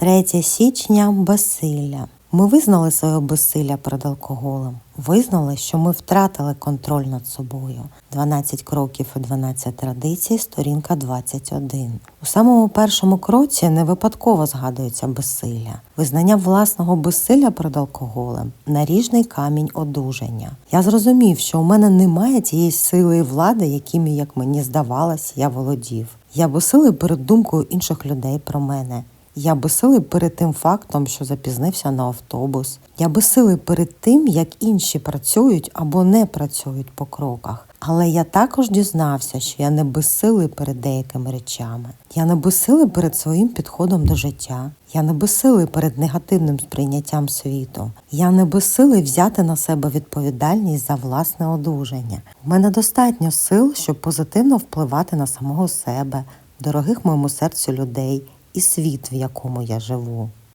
3 січня безсилля. Ми визнали своє безсилля перед алкоголем. Визнали, що ми втратили контроль над собою. 12 кроків і 12 традицій, сторінка 21. У самому першому кроці не випадково згадується безсилля. Визнання власного безсилля перед алкоголем наріжний камінь одужання. Я зрозумів, що у мене немає тієї сили і влади, якими, як мені здавалось, я володів. Я безсилий перед думкою інших людей про мене. Я безсилий перед тим фактом, що запізнився на автобус. Я безсилий перед тим, як інші працюють або не працюють по кроках. Але я також дізнався, що я не безсилий перед деякими речами. Я не безсилий перед своїм підходом до життя. Я не безсилий перед негативним сприйняттям світу. Я не безсилий взяти на себе відповідальність за власне одужання. У мене достатньо сил, щоб позитивно впливати на самого себе, дорогих моєму серцю людей і світ, в якому я живу.